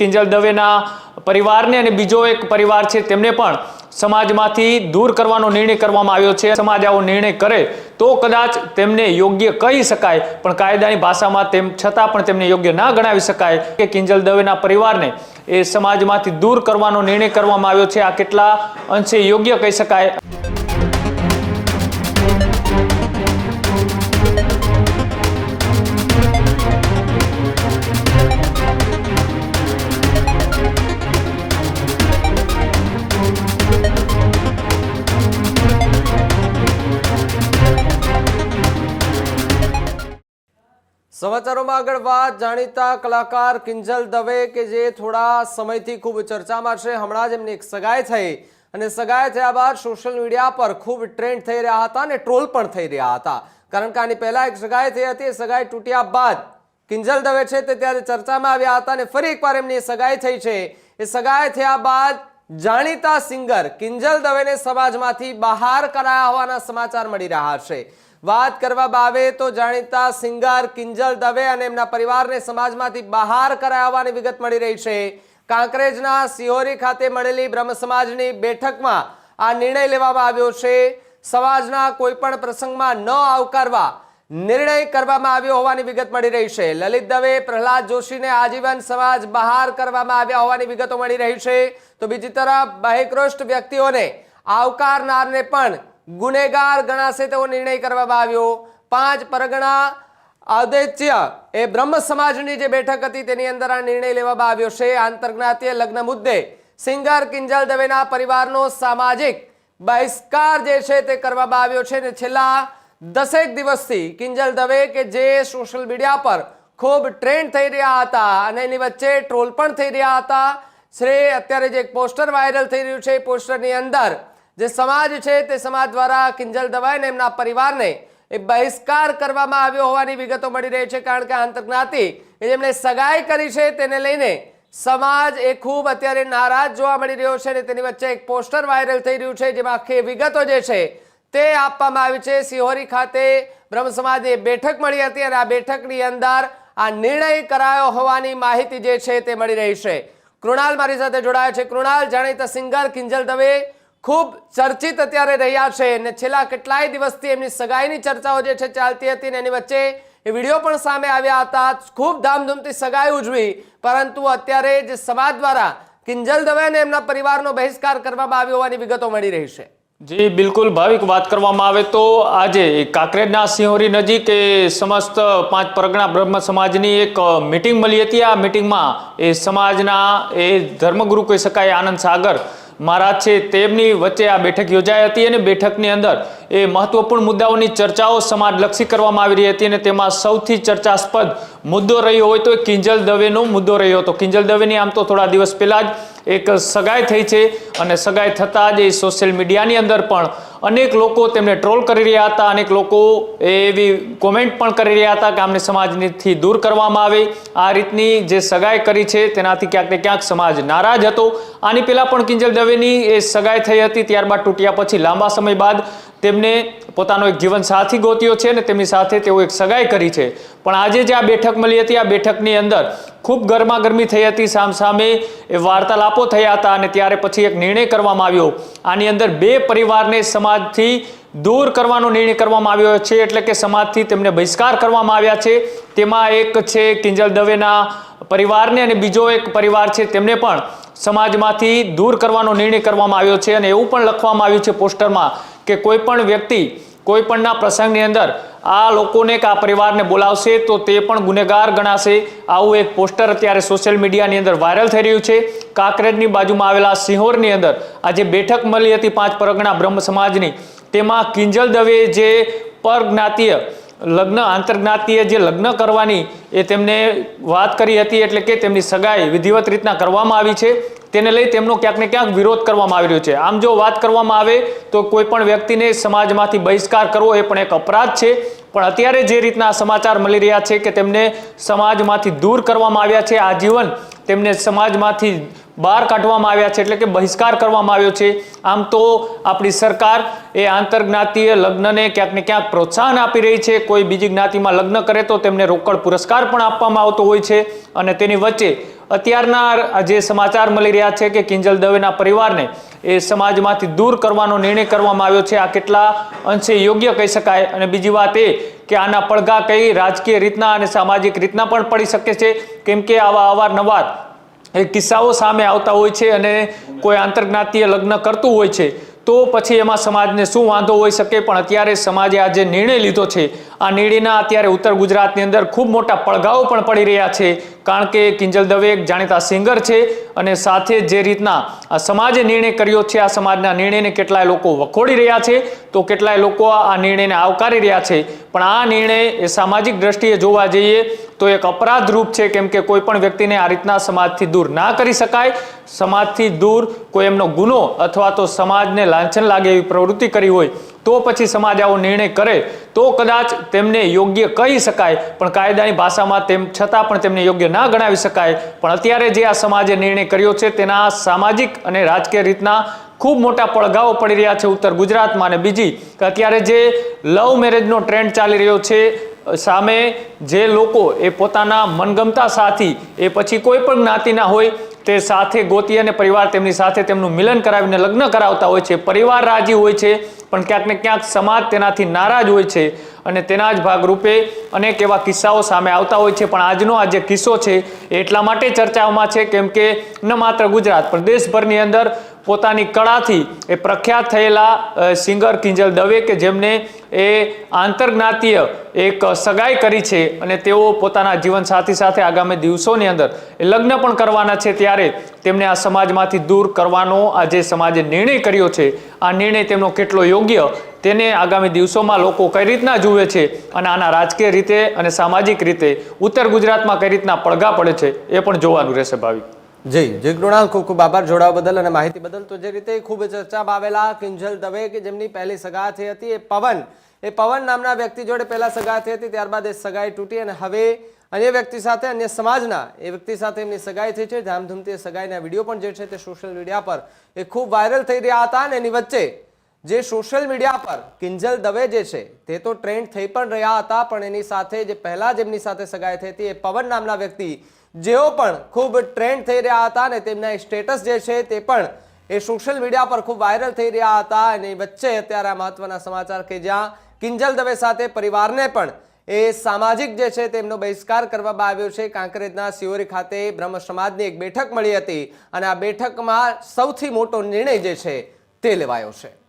કિંજલ દવેના પરિવારને અને બીજો એક પરિવાર છે તેમને પણ સમાજમાંથી દૂર કરવાનો નિર્ણય કરવામાં આવ્યો છે. સમાજ આવો નિર્ણય કરે તો કદાચ તેમને યોગ્ય કહી શકાય, પણ કાયદાની ભાષામાં તેમ છતાં પણ તેમને યોગ્ય ના ગણાવી શકાય કે કિંજલ દવેના પરિવારને એ સમાજમાંથી દૂર કરવાનો નિર્ણય કરવામાં આવ્યો છે. આ કેટલા અંશે યોગ્ય કહી શકાય? સમાચારોમાં આગળ વાત. જાણીતા કલાકાર કિંજલ દવે કે જે થોડા સમયથી ખૂબ ચર્ચામાં છે, હમણાં જ એમની એક સગાઈ થઈ. અને સગાઈ થયા બાદ સોશિયલ મીડિયા પર ખૂબ ટ્રેન્ડ થઈ રહ્યા હતા અને ટ્રોલ પણ થઈ રહ્યા હતા. કારણ કે આની પહેલા એક સગાઈ થઈ હતી, એ સગાઈ તૂટ્યા બાદ કિંજલ દવે છે તે ત્યારે ચર્ચામાં આવ્યા હતા અને ફરી એકવાર એમની સગાઈ થઈ છે. એ સગાઈ થયા બાદ જાણીતા સિંગર કિંજલ દવેને સમાજમાંથી બહાર કરાયા હોવાના સમાચાર મળી રહ્યા છે. વાત કરવામાં આવે તો જાણીતા સિંગર કિંજલ દવે અને એમના પરિવારને સમાજમાંથી બહાર કરાવવાની વિગત મળી રહી છે. કાંકરેજના સિહોરી ખાતે મળેલી બ્રહ્મ સમાજની બેઠકમાં આ નિર્ણય લેવામાં આવ્યો છે. સમાજના કોઈ પણ પ્રસંગમાં ન આવકારવા નિર્ણય કરવામાં આવ્યો હોવાની વિગત મળી રહી છે. લલિત દવે, પ્રહલાદ જોશીને આજીવન સમાજ બહાર કરવામાં આવ્યા હોવાની વિગતો મળી રહી છે. તો બીજી તરફ બહિષ્કૃષ્ટ વ્યક્તિઓને આવકારનારને પણ ગુનેગાર ગણાશે તેવો નિર્ણય કરવામાં આવ્યો. પાંચ પરગણા આદિત્ય એ બ્રહ્મ સમાજની જે બેઠક હતી તેની અંદર આ નિર્ણય લેવામાં આવ્યો છે. આંતરજ્ઞાતીય લગ્ન મુદ્દે સિંગર કિંજલ દવેના પરિવારનો સામાજિક બહિષ્કાર જે છે તે કરવામાં આવ્યો છે ને છેલ્લા દસેક દિવસથી કિંજલ દવે કે જે સોશિયલ મીડિયા પર ખૂબ ટ્રેન્ડ થઈ રહ્યા હતા અને એની વચ્ચે ટ્રોલ પણ થઈ રહ્યા હતા. શ્રે, અત્યારે જે એક પોસ્ટર વાયરલ થઈ રહ્યું છે, એ પોસ્ટરની અંદર જે સમાજ છે તે સમાજ દ્વારા કિંજલ દવાઈને એમના પરિવારને એ બહિષ્કાર કરવામાં આવ્યો હોવાની વિગતો મળી રહી છે, કારણ કે આંતરજ્ઞાતિ એ જેમણે સગાઈ કરી છે તેને લઈને સમાજ એ ખૂબ અત્યારે નારાજ જોવા મળી રહ્યો છે અને તેની વચ્ચે એક પોસ્ટર વાયરલ થઈ રહ્યું છે, જેમાં આખી વિગતો જે છે તે આપવામાં આવી છે. સિહોરી ખાતે બ્રહ્મ સમાજની બેઠક મળી હતી અને આ બેઠકની અંદર આ નિર્ણય કરાયો હોવાની માહિતી જે છે તે મળી રહી છે. કૃણાલ મારી સાથે જોડાયા છે. કૃણાલ, જાણીતા સિંગર કિંજલ દવે ખૂબ ચર્ચિત અત્યારે રહ્યા છે અને છેલ્લા કેટલાય દિવસથી એમની સગાઈની ચર્ચાઓ જે છે ચાલતી હતી ને એની વચ્ચે એ વીડિયો પણ સામે આવ્યા હતા. ખૂબ ધામધૂમથી સગાઈ ઉજવી, પરંતુ અત્યારે જે સમાજ દ્વારા કિંજલ દવેને એમના પરિવારનો બહિષ્કાર કરવામાં આવ્યો હોવાની વિગતો મળી રહી છે. જી, બિલકુલ. ભાવિક વાત કરવામાં આવે તો આજે કાંકરેજના સિંહોરી નજીક એ સમસ્ત પાંચ પરગણા બ્રહ્મ સમાજની એક મિટિંગ મળી હતી. આ મિટિંગમાં એ સમાજના એ ધર્મગુરુ કહી શકાય આનંદ સાગર મહારાજ છે તેમની વચ્ચે આ બેઠક યોજાઈ હતી અને બેઠકની અંદર એ મહત્વપૂર્ણ મુદ્દાઓની ચર્ચાઓ સમાજલક્ષી કરવામાં આવી રહી હતી અને તેમાં સૌથી ચર્ચાસ્પદ મુદ્દો રહ્યો હોય તો કિંજલ દવેનો મુદ્દો રહ્યો હતો. કિંજલ દવેની આમ તો થોડા દિવસ પહેલાં જ એક સગાઈ થઈ છે અને સગાઈ થતાં જ એ સોશિયલ મીડિયાની અંદર પણ અનેક લોકો તેમને ટ્રોલ કરી રહ્યા હતા. અનેક લોકો એવી કોમેન્ટ પણ કરી રહ્યા હતા કે આમને સમાજથી દૂર કરવામાં આવે. આ રીતની જે સગાઈ કરી છે તેનાથી ક્યાંક ને ક્યાંક સમાજ નારાજ હતો. આની પહેલાં પણ કિંજલ દવેની એ સગાઈ થઈ હતી. ત્યારબાદ તૂટ્યા પછી લાંબા સમય બાદ તેમને પોતાનો એક જીવન સાથી ગોત્યો છે અને તેમની સાથે તેઓ એક સગાઈ કરી છે. પણ આજે જે આ બેઠક મળી હતી, આ બેઠકની અંદર ખૂબ ગરમાગરમી થઈ હતી, સામસામે એ વાર્તાલાપો થયા હતા અને ત્યારે પછી એક નિર્ણય કરવામાં આવ્યો. આની અંદર બે પરિવારને સમાજથી દૂર કરવાનો નિર્ણય કરવામાં આવ્યો છે, એટલે કે સમાજથી તેમને બહિષ્કાર કરવામાં આવ્યા છે. તેમાં એક છે કિંજલ દવેના પરિવારને અને બીજો એક પરિવાર છે તેમને પણ સમાજમાંથી દૂર કરવાનો નિર્ણય કરવામાં આવ્યો છે અને એવું પણ લખવામાં આવ્યું છે પોસ્ટરમાં કે કોઈ પણ વ્યક્તિ કોઈ પણના પ્રસંગની અંદર આ લોકોને કે આ પરિવારને બોલાવશે તો તે પણ ગુનેગાર ગણાશે. આવું એક પોસ્ટર અત્યારે સોશિયલ મીડિયાની અંદર વાયરલ થઈ રહ્યું છે. કાંકરેજની બાજુમાં આવેલા સિંહોરની અંદર આજે બેઠક મળી હતી પાંચ પરગણા બ્રહ્મ સમાજની. તેમાં કિંજલ દવે જે પરજ્ઞાતીય લગ્ન, આંતરજ્ઞાતીય જે લગ્ન કરવાની એ તેમને વાત કરી હતી એટલે કે તેમની સગાઈ વિધિવત રીતના કરવામાં આવી છે. તેને લઈ તેમનો ક્યાંક ને ક્યાંક વિરોધ કરવામાં આવી રહ્યો છે. આમ જો વાત કરવામાં આવે તો કોઈ પણ વ્યક્તિને સમાજમાંથી બહિષ્કાર કરવો એ પણ એક અપરાધ છે. પણ અત્યારે જે રીતના સમાચાર મળી રહ્યા છે કે તેમને સમાજમાંથી દૂર કરવામાં આવ્યા છે આજીવન તેમને સમાજમાંથી બહાર કાઢવામાં આવ્યા છે એટલે કે બહિષ્કાર કરવામાં આવ્યો છે. આમ તો આપણી સરકાર એ આંતરજ્ઞાતીય લગ્નને ક્યાંક ક્યાંક પ્રોત્સાહન આપી રહી છે. કોઈ બીજી જ્ઞાતિમાં લગ્ન કરે તો તેમને રોકડ પુરસ્કાર પણ આપવામાં આવતો હોય છે અને તેની વચ્ચે અત્યારના જે સમાચાર મળી રહ્યા છે કે કિંજલ દવેના પરિવારને એ સમાજમાંથી દૂર કરવાનો નિર્ણય કરવામાં આવ્યો છે. આ કેટલા અંશે યોગ્ય કહી શકાય અને બીજી વાત એ કે આના પડઘા કઈ રાજકીય રીતના અને સામાજિક રીતના પણ પડી શકે છે? કેમ કે આવા અવારનવાર એ કિસ્સાઓ સામે આવતા હોય છે અને કોઈ આંતરજ્ઞાતીય લગ્ન કરતું હોય છે, તો પછી એમાં સમાજને શું વાંધો હોઈ શકે? પણ અત્યારે સમાજે આ જે નિર્ણય લીધો છે આ નિર્ણયના અત્યારે ઉત્તર ગુજરાતની અંદર ખૂબ મોટા પડઘાઓ પણ પડી રહ્યા છે. કારણ કે કિંજલ દવે એક જાણીતા સિંગર છે અને સાથે જે રીતના આ સમાજે નિર્ણય કર્યો છે, આ સમાજના નિર્ણયને કેટલાય લોકો વખોડી રહ્યા છે, તો કેટલાય લોકો આ નિર્ણયને આવકારી રહ્યા છે. પણ આ નિર્ણય એ સામાજિક દ્રષ્ટિએ જોવા જઈએ તો એક અપરાધ રૂપ છે, કેમ કે કોઈ પણ વ્યક્તિને આ રીતના સમાજથી દૂર ના કરી શકાય. સમાજથી દૂર કોઈ એમનો ગુનો અથવા તો સમાજને લાંછન લાગે એવી પ્રવૃત્તિ કરી હોય તો પછી સમાજ આવો નિર્ણય કરે, તો કદાચ તેમને યોગ્ય કહી શકાય. પણ કાયદાની ભાષામાં તેમ છતાં પણ તેમને યોગ્ય ના ગણાવી શકાય. પણ અત્યારે જે આ સમાજે નિર્ણય કર્યો છે, તેના સામાજિક અને રાજકીય રીતના ખૂબ મોટા પડઘાઓ પડી રહ્યા છે ઉત્તર ગુજરાતમાં. અને બીજી, કે અત્યારે જે લવ મેરેજનો ટ્રેન્ડ ચાલી રહ્યો છે, સામે જે લોકો એ પોતાના મનગમતા સાથી, એ પછી કોઈ પણ જ્ઞાતિના હોય તે સાથે ગોતી અને પરિવાર તેમની સાથે તેમનું મિલન કરાવીને લગ્ન કરાવતા હોય છે. પરિવાર રાજી હોય છે, પણ ક્યાંક ને ક્યાંક સમાજ તેનાથી નારાજ હોય છે અને તેના જ ભાગરૂપે અનેક એવા કિસ્સાઓ સામે આવતા હોય છે. પણ આજનો આ જે કિસ્સો છે એટલા માટે ચર્ચાઓમાં છે, કેમ કે ન માત્ર ગુજરાત, પણ દેશભરની અંદર પોતાની કળાથી એ પ્રખ્યાત થયેલા સિંગર કિંજલ દવે કે જેમને એ આંતરજ્ઞાતીય એક સગાઈ કરી છે અને તેઓ પોતાના જીવનસાથી સાથે આગામી દિવસોની અંદર એ લગ્ન પણ કરવાના છે ત્યારે તેમને આ સમાજમાંથી દૂર કરવાનો આ જે સમાજે નિર્ણય કર્યો છે, આ નિર્ણય તેમનો કેટલો યોગ્ય તેને આગામી દિવસોમાં લોકો કઈ રીતના જુએ છે અને આના રાજકીય રીતે અને સામાજિક રીતે ઉત્તર ગુજરાતમાં કઈ રીતના પડઘા પડે છે એ પણ જોવાનું રહેશે ભાવિક. જી જી કૃણાલ ખૂબ ખૂબ આભાર જોડાવા બદલ અને માહિતી બદલ. તો જે રીતે ખૂબ ચર્ચામાં આવેલા કિંજલ દવે કે જેમની પહેલી સગા થઈ હતી એ પવન. એ પવન નામના વ્યક્તિ જોડે પહેલા સગા થઈ હતી, ત્યારબાદ એ સગાઈ તૂટી અને હવે અન્ય વ્યક્તિ સાથે, અન્ય સમાજના એ વ્યક્તિ સાથે એમની સગાઈ થઈ છે. ધામધૂમથી સગાઈના વીડિયો પણ જે છે તે સોશિયલ મીડિયા પર એ ખૂબ વાયરલ થઈ રહ્યા હતા અને એની વચ્ચે જે સોશિયલ મીડિયા પર કિંજલ દવે જે છે તે તો ટ્રેન્ડ થઈ પણ રહ્યા હતા, પણ એની સાથે જે પહેલા જેમની સાથે સગાઈ થઈ હતી એ પવન નામના વ્યક્તિ જેઓ પણ ખૂબ ટ્રેન્ડ થઈ રહ્યા હતા અને તેમના સ્ટેટસ જે છે તે પણ એ સોશિયલ મીડિયા પર ખૂબ વાયરલ થઈ રહ્યા હતા અને વચ્ચે અત્યારે આ મહત્વના સમાચાર કે જ્યાં કિંજલ દવે સાથે પરિવારને પણ એ સામાજિક જે છે તેમનો બહિષ્કાર કરવામાં આવ્યો છે. કાંકરેજના સિયોરી ખાતે બ્રહ્મ સમાજની એક બેઠક મળી હતી અને આ બેઠકમાં સૌથી મોટો નિર્ણય જે છે તે લેવાયો છે.